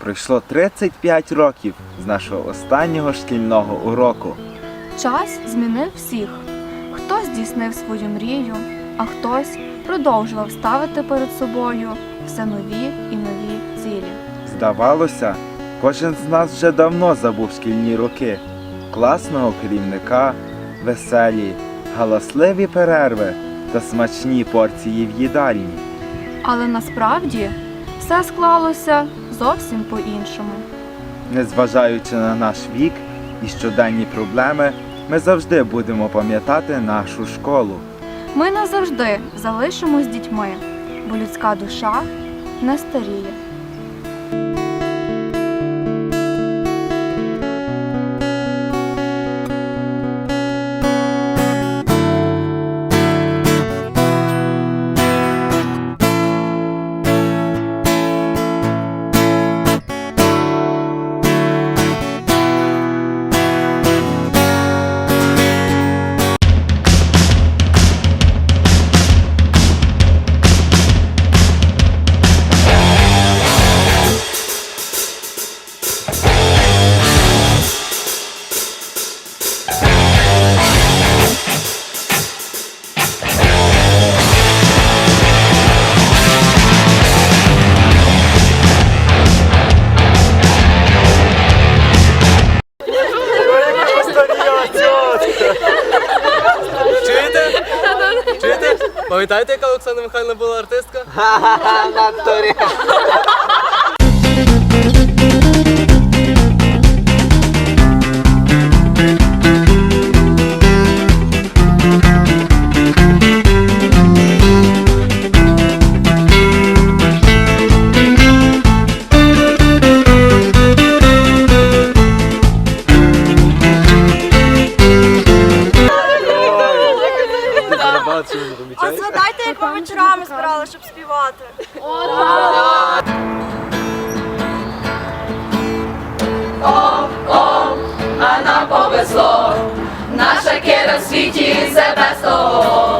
Пройшло 35 років з нашого останнього шкільного уроку. Час змінив всіх. Хтось здійснив свою мрію, а хтось продовжував ставити перед собою все нові і нові цілі. Здавалося, кожен з нас вже давно забув шкільні роки, класного керівника, веселі, галасливі перерви та смачні порції в їдальні. Але насправді все склалося зовсім по-іншому. Незважаючи на наш вік і щоденні проблеми, ми завжди будемо пам'ятати нашу школу. Ми назавжди залишимось дітьми, бо людська душа не старіє. Пам'ятаєте, яка Оксана Михайлівна була артистка? Багато чого не А помічаєте? згадайте, як ми вечорами збирали, щоб співати. о, о, а нам повезло. Наша кера в світі себе того.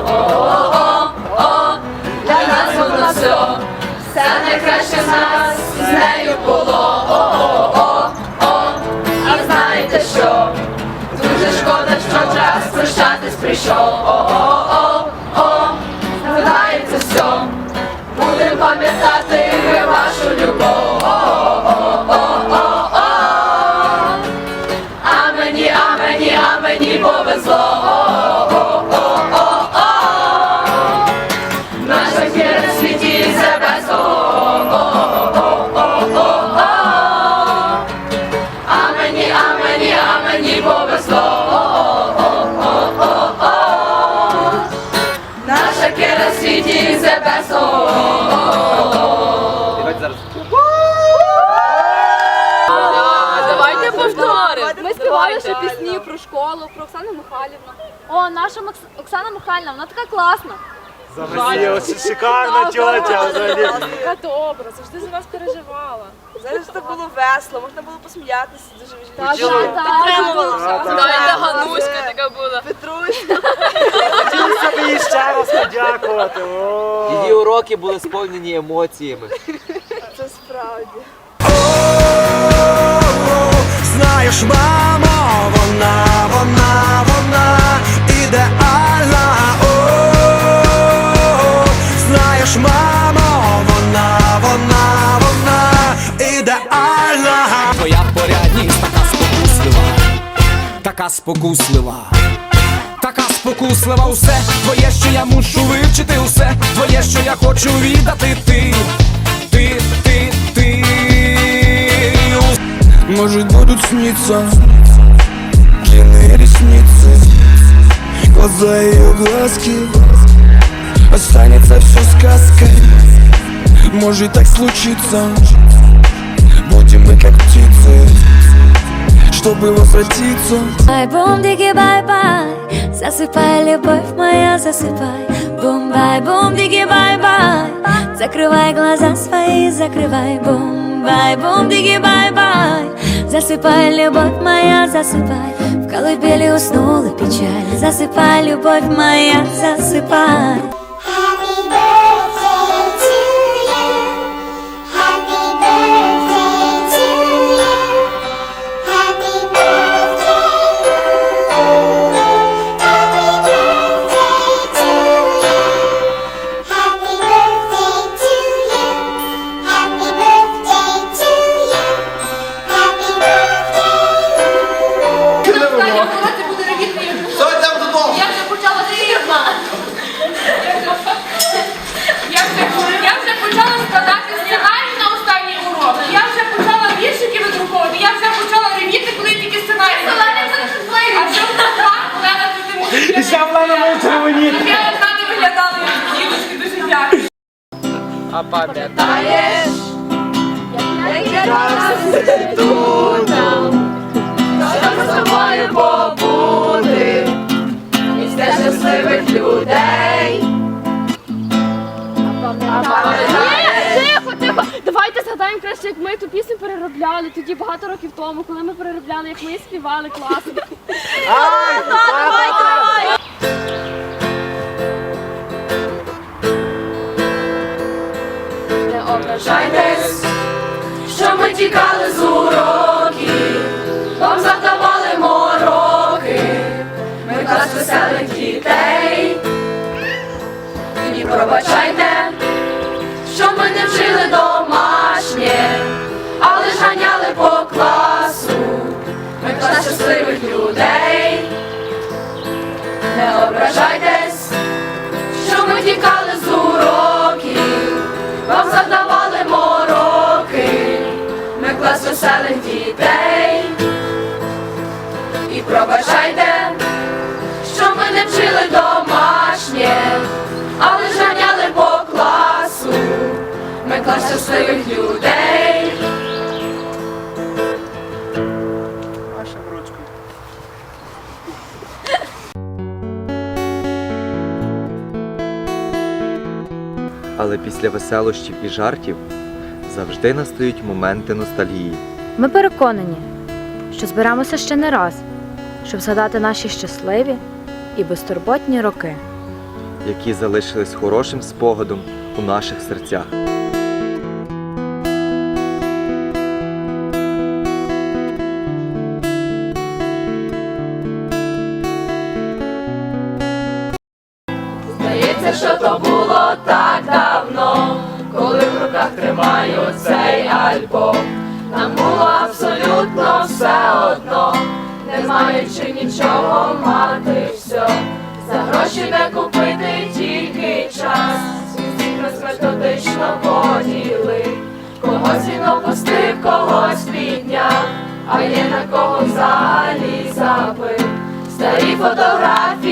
Співали ще пісні про школу, про Оксану Михайлівну. О, наша Макс- Оксана Михайлівна, вона така класна. Шикарна тьотя взагалі. Така добра, завжди за нас переживала. Зараз так було весело, можна було посміятися дуже Гануська така була. Петрусь. Хотілося б їй ще раз подякувати. О. Її уроки були сповнені емоціями. Це справді. Знаєш, мамо, вона, вона, вона ідеальна. О, знаєш, мамо, вона, вона, вона ідеальна. Твоя порядність така спокуслива, така спокуслива. Така спокуслива усе твоє, що я мушу вивчити, усе твоє, що я хочу віддати ти, ти, ти, ти. Может будут сниться Длинные ресницы. Глаза ее глазки. Останется все сказкой. Может так случиться Будем мы как птицы Чтобы возвратиться. Бай, бум, диги, бай, бай Засыпай, любовь моя, засыпай. Бум, бай, бум, диги, бай, бай Закрывай глаза свои, закрывай. Бум, бай, бум, диги, бай, бай Засыпай, любовь моя, засыпай колыбели уснула печаль Засыпай, любовь моя, засыпай коли це буде ревітний? Все, йдемо додому. Я вже почала сірма. Я вже, почала складати сценарій останній урок. Я вже почала віршики видруковувати. Я вже почала ревіти, коли тільки сценарій. А дуже дякую. А пам'ятаєш, як я тут там і для щасливих людей. Тихо, тихо. Давайте згадаємо краще, як ми ту пісню переробляли тоді багато років тому, коли ми переробляли, як ми співали класно. Не ображайтесь, що ми тікали з уроків, вам завдавали веселих дітей. І пробачайте, що ми не вчили домашнє, але ж ганяли по класу, ми клас щасливих людей. Не ображайтесь, що ми тікали з уроків, вам завдавали мороки, ми клас веселих дітей. І пробачайте, щасливих людей. Але після веселощів і жартів завжди настають моменти ностальгії. Ми переконані, що зберемося ще не раз, щоб згадати наші щасливі і безтурботні роки. які залишились хорошим спогадом у наших серцях. Так давно, коли в руках тримаю цей альбом. Нам було абсолютно все одно, не маючи нічого мати все. За гроші не купити тільки час. Всіх нас методично поділи. Когось він опустив, когось підняв, а є на кого взагалі забив. Старі фотографії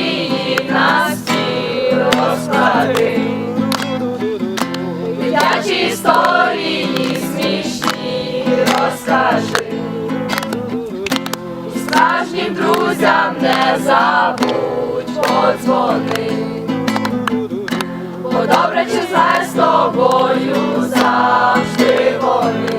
історії смішні розкажи. І справжнім друзям не забудь подзвони. Бо добре чи зле з тобою завжди вони.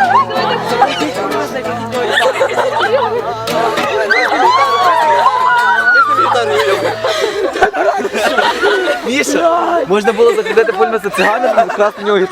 Міша, можна було закидати пульми за циганом і вкрасти у нього гітару.